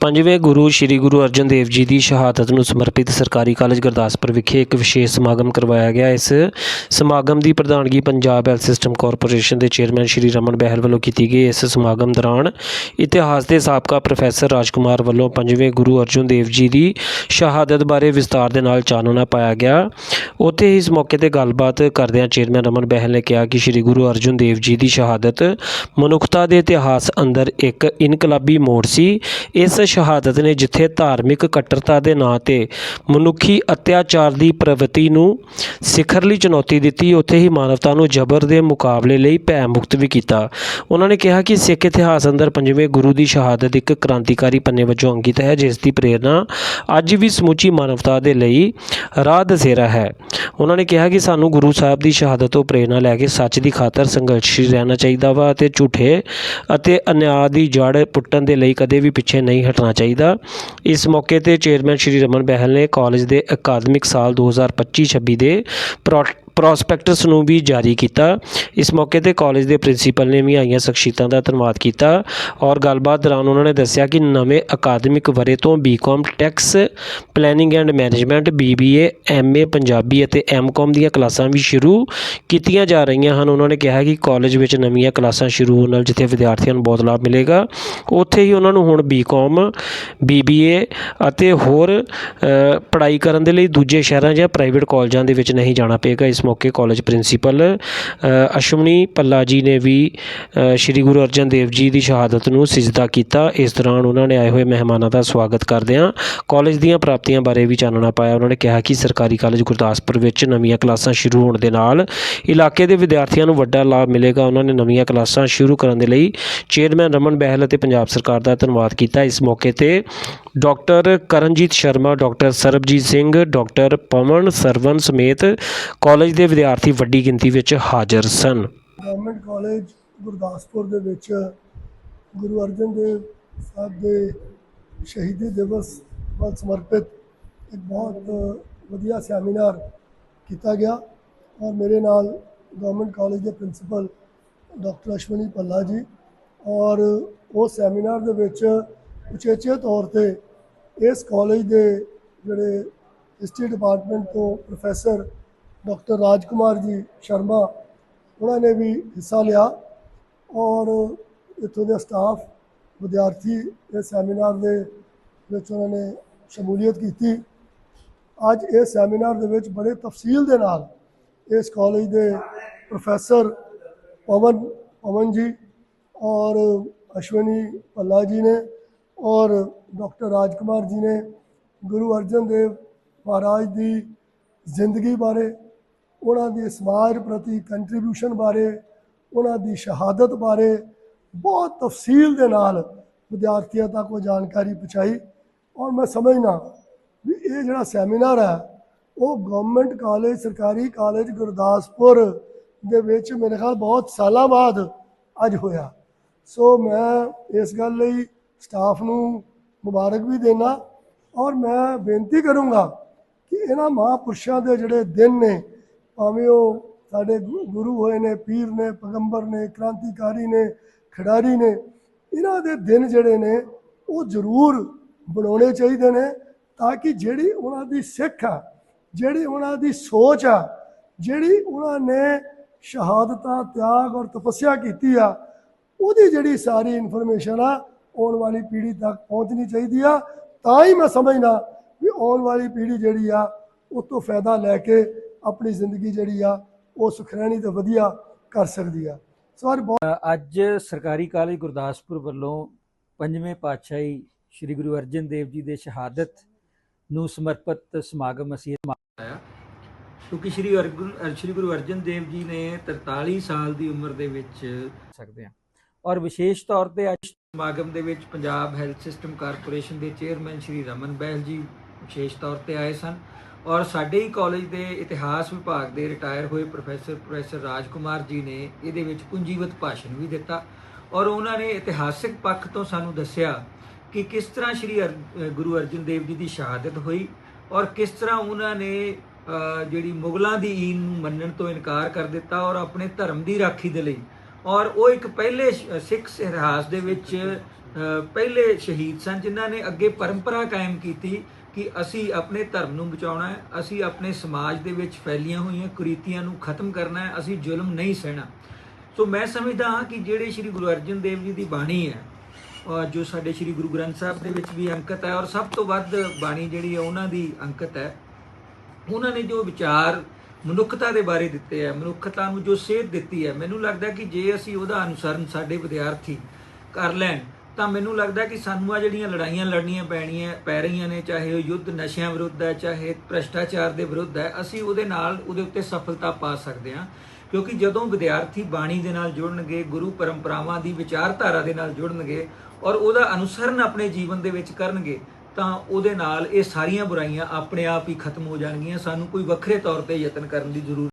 ਪੰਜਵੇਂ ਗੁਰੂ ਸ੍ਰੀ ਗੁਰੂ ਅਰਜਨ ਦੇਵ ਜੀ ਦੀ ਸ਼ਹਾਦਤ ਨੂੰ ਸਮਰਪਿਤ ਸਰਕਾਰੀ ਕਾਲਜ ਗੁਰਦਾਸਪੁਰ ਵਿਖੇ ਇੱਕ ਵਿਸ਼ੇਸ਼ ਸਮਾਗਮ ਕਰਵਾਇਆ ਗਿਆ। ਇਸ ਸਮਾਗਮ ਦੀ ਪ੍ਰਧਾਨਗੀ ਪੰਜਾਬ ਹੈਲਥ ਸਿਸਟਮ ਕਾਰਪੋਰੇਸ਼ਨ ਦੇ ਚੇਅਰਮੈਨ ਸ੍ਰੀ ਰਮਨ ਬਹਿਲ ਵੱਲੋਂ ਕੀਤੀ ਗਈ। ਇਸ ਸਮਾਗਮ ਦੌਰਾਨ ਇਤਿਹਾਸ ਦੇ ਸਾਬਕਾ ਪ੍ਰੋਫੈਸਰ ਰਾਜਕੁਮਾਰ ਵੱਲੋਂ ਪੰਜਵੇਂ ਗੁਰੂ ਅਰਜਨ ਦੇਵ ਜੀ ਦੀ ਸ਼ਹਾਦਤ ਬਾਰੇ ਵਿਸਤਾਰ ਦੇ ਨਾਲ ਚਾਨਣਾ ਪਾਇਆ ਗਿਆ। ਉੱਥੇ ਇਸ ਮੌਕੇ ਤੇ ਗੱਲਬਾਤ ਕਰਦਿਆਂ ਚੇਅਰਮੈਨ ਰਮਨ ਬਹਿਲ ਨੇ ਕਿਹਾ ਕਿ ਸ੍ਰੀ ਗੁਰੂ ਅਰਜਨ ਦੇਵ ਜੀ ਦੀ ਸ਼ਹਾਦਤ ਮਨੁੱਖਤਾ ਦੇ ਇਤਿਹਾਸ ਅੰਦਰ ਇੱਕ ਇਨਕਲਾਬੀ ਮੋੜ ਸੀ। ਇਸ ਸ਼ਹਾਦਤ ਨੇ ਜਿੱਥੇ ਧਾਰਮਿਕ ਕੱਟੜਤਾ ਦੇ ਨਾਂ ਤੇ ਮਨੁੱਖੀ ਅਤਿਆਚਾਰ ਦੀ ਪ੍ਰਵਿਰਤੀ ਨੂੰ ਸਿਖਰਲੀ ਚੁਣੌਤੀ ਦਿੱਤੀ, ਉੱਥੇ ਹੀ ਮਾਨਵਤਾ ਨੂੰ ਜ਼ਬਰ ਦੇ ਮੁਕਾਬਲੇ ਲਈ ਭੈ ਮੁਕਤ ਵੀ ਕੀਤਾ। ਉਹਨਾਂ ਨੇ ਕਿਹਾ ਕਿ ਸਿੱਖ ਇਤਿਹਾਸ ਅੰਦਰ ਪੰਜਵੇਂ ਗੁਰੂ ਦੀ ਸ਼ਹਾਦਤ ਇੱਕ ਕ੍ਰਾਂਤੀਕਾਰੀ ਪੰਨੇ ਵਜੋਂ ਅੰਕਿਤ ਹੈ, ਜਿਸ ਦੀ ਪ੍ਰੇਰਣਾ ਅੱਜ ਵੀ ਸਮੁੱਚੀ ਮਾਨਵਤਾ ਦੇ ਲਈ ਰਾਹ ਦਸੇਰਾ ਹੈ। ਉਹਨਾਂ ਨੇ ਕਿਹਾ ਕਿ ਸਾਨੂੰ ਗੁਰੂ ਸਾਹਿਬ ਦੀ ਸ਼ਹਾਦਤ ਤੋਂ ਪ੍ਰੇਰਣਾ ਲੈ ਕੇ ਸੱਚ ਦੀ ਖਾਤਰ ਸੰਘਰਸ਼ੀ ਰਹਿਣਾ ਚਾਹੀਦਾ ਵਾ ਅਤੇ ਝੂਠੇ ਅਤੇ ਅਨਿਆਂ ਦੀ ਜੜ ਪੁੱਟਣ ਦੇ ਲਈ ਕਦੇ ਵੀ ਪਿੱਛੇ ਨਹੀਂ ਹਟ ਹਟਣਾ ਚਾਹੀਦਾ। ਇਸ ਮੌਕੇ ਤੇ ਚੇਅਰਮੈਨ ਸ਼੍ਰੀ ਰਮਨ ਬਹਿਲ ਨੇ ਕਾਲਜ ਦੇ ਅਕਾਦਮਿਕ ਸਾਲ 2025-26 ਦੇ ਪ੍ਰੋ- ਪ੍ਰੋਸਪੈਕਟਸ ਨੂੰ ਵੀ ਜਾਰੀ ਕੀਤਾ। ਇਸ ਮੌਕੇ ਤੇ ਕਾਲਜ ਦੇ ਪ੍ਰਿੰਸੀਪਲ ਨੇ ਵੀ ਆਈਆਂ ਸ਼ਖਸੀਅਤਾਂ ਦਾ ਧੰਨਵਾਦ ਕੀਤਾ ਔਰ ਗੱਲਬਾਤ ਦੌਰਾਨ ਉਹਨਾਂ ਨੇ ਦੱਸਿਆ ਕਿ ਨਵੇਂ ਅਕਾਦਮਿਕ ਵਰੇ ਤੋਂ BCom tax planning and management BBA MA Punjabi ਅਤੇ ਐਮਕਾਮ ਦੀਆਂ ਕਲਾਸਾਂ ਵੀ ਸ਼ੁਰੂ ਕੀਤੀਆਂ ਜਾ ਰਹੀਆਂ ਹਨ। ਉਹਨਾਂ ਨੇ ਕਿਹਾ ਕਿ ਕਾਲਜ ਵਿੱਚ ਨਵੀਆਂ ਕਲਾਸਾਂ ਸ਼ੁਰੂ ਹੋਣ ਨਾਲ ਜਿੱਥੇ ਵਿਦਿਆਰਥੀਆਂ ਨੂੰ ਬਹੁਤ ਲਾਭ ਮਿਲੇਗਾ, ਉੱਥੇ ਹੀ ਉਹਨਾਂ ਨੂੰ ਹੁਣ ਬੀਕਾਮ ਬੀਬੀਏ ਅਤੇ ਹੋਰ ਪੜ੍ਹਾਈ ਕਰਨ ਦੇ ਲਈ ਦੂਜੇ ਸ਼ਹਿਰਾਂ ਜਾਂ ਪ੍ਰਾਈਵੇਟ ਕਾਲਜਾਂ ਦੇ ਵਿੱਚ ਨਹੀਂ ਜਾਣਾ ਪਏਗਾ। ਇਸ ਇਸ ਮੌਕੇ ਕਾਲਜ ਪ੍ਰਿੰਸੀਪਲ ਅ, ਅਸ਼ਵਨੀ ਪੱਲਾ ਜੀ ਨੇ ਵੀ ਸ਼੍ਰੀ ਗੁਰੂ ਅਰਜਨ ਦੇਵ ਜੀ ਦੀ ਸ਼ਹਾਦਤ ਨੂੰ ਸਿਜਦਾ ਕੀਤਾ। ਇਸ ਦੌਰਾਨ ਉਹਨਾਂ ਨੇ ਆਏ ਹੋਏ ਮਹਿਮਾਨਾਂ ਦਾ ਸਵਾਗਤ ਕਰਦਿਆਂ ਕਾਲਜ ਦੀਆਂ ਪ੍ਰਾਪਤੀਆਂ ਬਾਰੇ ਵੀ ਚਾਨਣਾ ਪਾਇਆ। ਉਹਨਾਂ ਨੇ ਕਿਹਾ ਕਿ ਸਰਕਾਰੀ ਕਾਲਜ ਗੁਰਦਾਸਪੁਰ ਵਿੱਚ ਨਵੀਆਂ ਕਲਾਸਾਂ ਸ਼ੁਰੂ ਹੋਣ ਦੇ ਨਾਲ ਇਲਾਕੇ ਦੇ ਵਿਦਿਆਰਥੀਆਂ ਨੂੰ ਵੱਡਾ ਲਾਭ ਮਿਲੇਗਾ। ਉਹਨਾਂ ਨੇ ਨਵੀਆਂ ਕਲਾਸਾਂ ਸ਼ੁਰੂ ਕਰਨ ਦੇ ਲਈ ਚੇਅਰਮੈਨ ਰਮਨ ਬਹਿਲ ਅਤੇ ਪੰਜਾਬ ਸਰਕਾਰ ਦਾ ਧੰਨਵਾਦ ਕੀਤਾ। ਇਸ ਮੌਕੇ ਤੇ doctor Karanjit Sharma, doctor Sarabjit Singh, doctor Pawan Sarwan ਸਮੇਤ ਕਾਲਜ ਦੇ ਵਿਦਿਆਰਥੀ ਵੱਡੀ ਗਿਣਤੀ ਵਿੱਚ ਹਾਜ਼ਰ ਸਨ। ਗਵਰਨਮੈਂਟ ਕਾਲਜ ਗੁਰਦਾਸਪੁਰ ਦੇ ਵਿੱਚ ਗੁਰੂ ਅਰਜਨ ਦੇਵ ਸਾਹਿਬ ਦੇ ਸ਼ਹੀਦੀ ਦਿਵਸ ਵੱਲ ਸਮਰਪਿਤ ਇੱਕ ਬਹੁਤ ਵਧੀਆ ਸੈਮੀਨਾਰ ਕੀਤਾ ਗਿਆ ਔਰ ਮੇਰੇ ਨਾਲ ਗਵਰਨਮੈਂਟ ਕਾਲਜ ਦੇ ਪ੍ਰਿੰਸੀਪਲ ਡਾਕਟਰ ਅਸ਼ਵਨੀ ਪੱਲਾ ਜੀ ਔਰ ਉਸ ਸੈਮੀਨਾਰ ਦੇ ਵਿੱਚ ਉਚੇਚੇ ਤੌਰ ਤੇ ਇਸ ਕਾਲਜ ਦੇ ਜਿਹੜੇ ਹਿਸਟਰੀ ਡਿਪਾਰਟਮੈਂਟ ਤੋਂ ਪ੍ਰੋਫੈਸਰ ਡਾਕਟਰ ਰਾਜਕੁਮਾਰ ਜੀ ਸ਼ਰਮਾ, ਉਹਨਾਂ ਨੇ ਵੀ ਹਿੱਸਾ ਲਿਆ ਔਰ ਇੱਥੋਂ ਦੇ ਸਟਾਫ ਵਿਦਿਆਰਥੀ ਇਸ ਸੈਮੀਨਾਰ ਦੇ ਵਿੱਚ ਉਹਨਾਂ ਨੇ ਸ਼ਮੂਲੀਅਤ ਕੀਤੀ। ਅੱਜ ਇਸ ਸੈਮੀਨਾਰ ਦੇ ਵਿੱਚ ਬੜੇ ਤਫਸੀਲ ਦੇ ਨਾਲ ਇਸ ਕਾਲਜ ਦੇ ਪ੍ਰੋਫੈਸਰ ਪਵਨ ਪਵਨ ਜੀ ਔਰ ਅਸ਼ਵਨੀ ਪੱਲਾ ਜੀ ਨੇ ਔਰ ਡਾਕਟਰ ਰਾਜਕੁਮਾਰ ਜੀ ਨੇ ਗੁਰੂ ਅਰਜਨ ਦੇਵ ਮਹਾਰਾਜ ਦੀ ਜ਼ਿੰਦਗੀ ਬਾਰੇ, ਉਹਨਾਂ ਦੀ ਸਮਾਜ ਪ੍ਰਤੀ ਕੰਟਰੀਬਿਊਸ਼ਨ ਬਾਰੇ, ਉਹਨਾਂ ਦੀ ਸ਼ਹਾਦਤ ਬਾਰੇ ਬਹੁਤ ਤਫਸੀਲ ਦੇ ਨਾਲ ਵਿਦਿਆਰਥੀਆਂ ਤੱਕ ਉਹ ਜਾਣਕਾਰੀ ਪਹੁੰਚਾਈ। ਔਰ ਮੈਂ ਸਮਝਣਾ ਵੀ ਇਹ ਜਿਹੜਾ ਸੈਮੀਨਾਰ ਹੈ, ਉਹ ਗਵਰਨਮੈਂਟ ਕਾਲਜ ਸਰਕਾਰੀ ਕਾਲਜ ਗੁਰਦਾਸਪੁਰ ਦੇ ਵਿੱਚ ਮੇਰੇ ਖਿਆਲ ਬਹੁਤ ਸਾਲਾਂ ਬਾਅਦ ਅੱਜ ਹੋਇਆ। ਸੋ ਮੈਂ ਇਸ ਗੱਲ ਲਈ ਸਟਾਫ ਨੂੰ ਮੁਬਾਰਕ ਵੀ ਦੇਣਾ ਔਰ ਮੈਂ ਬੇਨਤੀ ਕਰੂੰਗਾ ਕਿ ਇਹਨਾਂ ਮਹਾਂਪੁਰਸ਼ਾਂ ਦੇ ਜਿਹੜੇ ਦਿਨ ਨੇ, ਭਾਵੇਂ ਉਹ ਸਾਡੇ ਗੁ- ਗੁਰੂ ਹੋਏ ਨੇ, ਪੀਰ ਨੇ, ਪੈਗੰਬਰ ਨੇ, ਕ੍ਰਾਂਤੀਕਾਰੀ ਨੇ, ਖਿਡਾਰੀ ਨੇ, ਇਹਨਾਂ ਦੇ ਦਿਨ ਜਿਹੜੇ ਨੇ ਉਹ ਜ਼ਰੂਰ ਬਣਾਉਣੇ ਚਾਹੀਦੇ ਨੇ ਤਾਂ ਕਿ ਜਿਹੜੀ ਉਹਨਾਂ ਦੀ ਸਿੱਖ ਆ, ਜਿਹੜੀ ਉਹਨਾਂ ਦੀ ਸੋਚ ਆ, ਜਿਹੜੀ ਉਹਨਾਂ ਨੇ ਸ਼ਹਾਦਤਾਂ, ਤਿਆਗ ਔਰ ਤਪੱਸਿਆ ਕੀਤੀ ਆ, ਉਹਦੀ ਜਿਹੜੀ ਸਾਰੀ ਇਨਫੋਰਮੇਸ਼ਨ ਆ ਆਉਣ ਵਾਲੀ ਪੀੜ੍ਹੀ ਤੱਕ ਪਹੁੰਚਣੀ ਚਾਹੀਦੀ ਆ। ਤਾਂ ਹੀ ਮੈਂ ਸਮਝਦਾ ਵੀ ਆਉਣ ਵਾਲੀ ਪੀੜ੍ਹੀ ਜਿਹੜੀ ਆ ਉਹ ਤੋਂ ਫਾਇਦਾ ਲੈ ਕੇ ਆਪਣੀ ਜ਼ਿੰਦਗੀ ਜਿਹੜੀ ਆ, ਉਹ ਸੁਖਰੈਣੀ ਤੇ ਵਧੀਆ ਕਰ ਸਕਦੀ ਆ। ਸੋ ਅੱਜ ਸਰਕਾਰੀ ਕਾਲਜ ਗੁਰਦਾਸਪੁਰ ਵੱਲੋਂ ਪੰਜਵੇਂ ਪਾਤਸ਼ਾਹੀ ਸ੍ਰੀ ਗੁਰੂ ਅਰਜਨ ਦੇਵ ਜੀ ਦੇ ਸ਼ਹਾਦਤ ਨੂੰ ਸਮਰਪਿਤ ਸਮਾਗਮ ਅਸੀਂ ਮਨਾਇਆ ਕਿਉਂਕਿ ਸ੍ਰੀ ਅਰਜਨ ਸ੍ਰੀ ਗੁਰੂ ਅਰਜਨ ਦੇਵ ਜੀ ਨੇ 43 ਸਾਲ ਦੀ ਉਮਰ ਦੇ ਵਿੱਚ ਸਕਦੇ ਹਾਂ। ਔਰ ਵਿਸ਼ੇਸ਼ ਤੌਰ ਤੇ ਅੱਜ ਸਮਾਗਮ ਦੇ ਵਿੱਚ ਪੰਜਾਬ ਹੈਲਥ ਸਿਸਟਮ ਕਾਰਪੋਰੇਸ਼ਨ ਦੇ ਚੇਅਰਮੈਨ ਸ੍ਰੀ ਰਮਨ ਬਹਿਲ ਜੀ ਵਿਸ਼ੇਸ਼ ਤੌਰ ਤੇ ਆਏ ਸਨ ਔਰ ਸਾਡੇ ਹੀ ਕਾਲਜ ਦੇ ਇਤਿਹਾਸ ਵਿਭਾਗ ਦੇ ਰਿਟਾਇਰ ਹੋਏ ਪ੍ਰੋਫੈਸਰ ਪ੍ਰੋਫੈਸਰ ਰਾਜਕੁਮਾਰ ਜੀ ਨੇ ਇਹਦੇ ਵਿੱਚ ਕੁੰਜੀਵਤ ਭਾਸ਼ਣ ਵੀ ਦਿੱਤਾ ਔਰ ਉਹਨਾਂ ਨੇ ਇਤਿਹਾਸਿਕ ਪੱਖ ਤੋਂ ਸਾਨੂੰ ਦੱਸਿਆ ਕਿ ਕਿਸ ਤਰ੍ਹਾਂ ਸ੍ਰੀ ਅਰ- ਗੁਰੂ ਅਰਜਨ ਦੇਵ ਜੀ ਦੀ ਸ਼ਹਾਦਤ ਹੋਈ ਔਰ ਕਿਸ ਤਰ੍ਹਾਂ ਉਹਨਾਂ ਨੇ ਜਿਹੜੀ ਮੁਗਲਾਂ ਦੀ ਈਨ ਨੂੰ ਮੰਨਣ ਤੋਂ ਇਨਕਾਰ ਕਰ ਦਿੱਤਾ ਔਰ ਆਪਣੇ ਧਰਮ ਦੀ ਰਾਖੀ ਦੇ ਲਈ ਔਰ ਉਹ ਇੱਕ ਪਹਿਲੇ ਸਿੱਖ ਇਤਿਹਾਸ ਦੇ ਵਿੱਚ ਪਹਿਲੇ ਸ਼ਹੀਦ ਸਨ, ਜਿਨ੍ਹਾਂ ਨੇ ਅੱਗੇ ਪਰੰਪਰਾ ਕਾਇਮ ਕੀਤੀ ਕਿ ਅਸੀਂ ਆਪਣੇ ਧਰਮ ਨੂੰ ਬਚਾਉਣਾ ਹੈ, ਅਸੀਂ ਆਪਣੇ ਸਮਾਜ ਦੇ ਵਿੱਚ ਫੈਲੀਆਂ ਹੋਈਆਂ ਕੁਰੀਤੀਆਂ ਨੂੰ ਖਤਮ ਕਰਨਾ ਹੈ, ਅਸੀਂ ਜ਼ੁਲਮ ਨਹੀਂ ਸਹਿਣਾ। ਸੋ ਮੈਂ ਸਮਝਦਾ ਹਾਂ ਕਿ ਜਿਹੜੇ ਸ੍ਰੀ ਗੁਰੂ ਅਰਜਨ ਦੇਵ ਜੀ ਦੀ ਬਾਣੀ ਹੈ ਔਰ ਜੋ ਸਾਡੇ ਸ੍ਰੀ ਗੁਰੂ ਗ੍ਰੰਥ ਸਾਹਿਬ ਦੇ ਵਿੱਚ ਵੀ ਅੰਕਿਤ ਹੈ, ਔਰ ਸਭ ਤੋਂ ਵੱਧ ਬਾਣੀ ਜਿਹੜੀ ਹੈ, ਉਹਨਾਂ ਦੀ ਅੰਕਿਤ ਹੈ, ਉਹਨਾਂ ਨੇ ਜੋ ਵਿਚਾਰ ਮਨੁੱਖਤਾ ਦੇ ਬਾਰੇ ਦਿੱਤੇ ਹੈ ਮਨੁੱਖਤਾ ਨੂੰ ਜੋ ਸੇਧ ਦਿੱਤੀ ਹੈ ਮੈਨੂੰ ਲੱਗਦਾ ਕਿ ਜੇ ਅਸੀਂ ਉਹਦਾ ਅਨੁਸਰਨ ਸਾਡੇ ਵਿਦਿਆਰਥੀ ਕਰ ਲੈਣ, ਤਾਂ ਮੈਨੂੰ ਲੱਗਦਾ ਕਿ ਸਾਨੂੰ ਆ ਜਿਹੜੀਆਂ ਲੜਾਈਆਂ ਲੜਨੀਆਂ ਪੈਣੀਆਂ, ਪੈ ਰਹੀਆਂ ਨੇ, ਚਾਹੇ ਉਹ ਯੁੱਧ ਨਸ਼ਿਆਂ ਵਿਰੁੱਧ ਹੈ, ਚਾਹੇ ਭ੍ਰਸ਼ਟਾਚਾਰ ਦੇ ਵਿਰੁੱਧ ਹੈ, ਅਸੀਂ ਉਹਦੇ ਨਾਲ ਉਹਦੇ ਉੱਤੇ ਸਫਲਤਾ ਪਾ ਸਕਦੇ ਹਾਂ। ਕਿਉਂਕਿ ਜਦੋਂ ਵਿਦਿਆਰਥੀ ਬਾਣੀ ਦੇ ਨਾਲ ਜੁੜਨਗੇ, ਗੁਰੂ ਪਰੰਪਰਾਵਾਂ ਦੀ ਵਿਚਾਰਧਾਰਾ ਦੇ ਨਾਲ ਜੁੜਨਗੇ ਔਰ ਉਹਦਾ ਅਨੁਸਰਨ ਆਪਣੇ ਜੀਵਨ ਦੇ ਵਿੱਚ ਕਰਨਗੇ ਤਾਂ ਉਹਦੇ ਨਾਲ ਇਹ ਸਾਰੀਆਂ ਬੁਰਾਈਆਂ ਆਪਣੇ ਆਪ ਹੀ ਖਤਮ ਹੋ ਜਾਣਗੀਆਂ। ਸਾਨੂੰ ਕੋਈ ਵੱਖਰੇ ਤੌਰ ਤੇ ਯਤਨ ਕਰਨ ਦੀ ਜ਼ਰੂਰਤ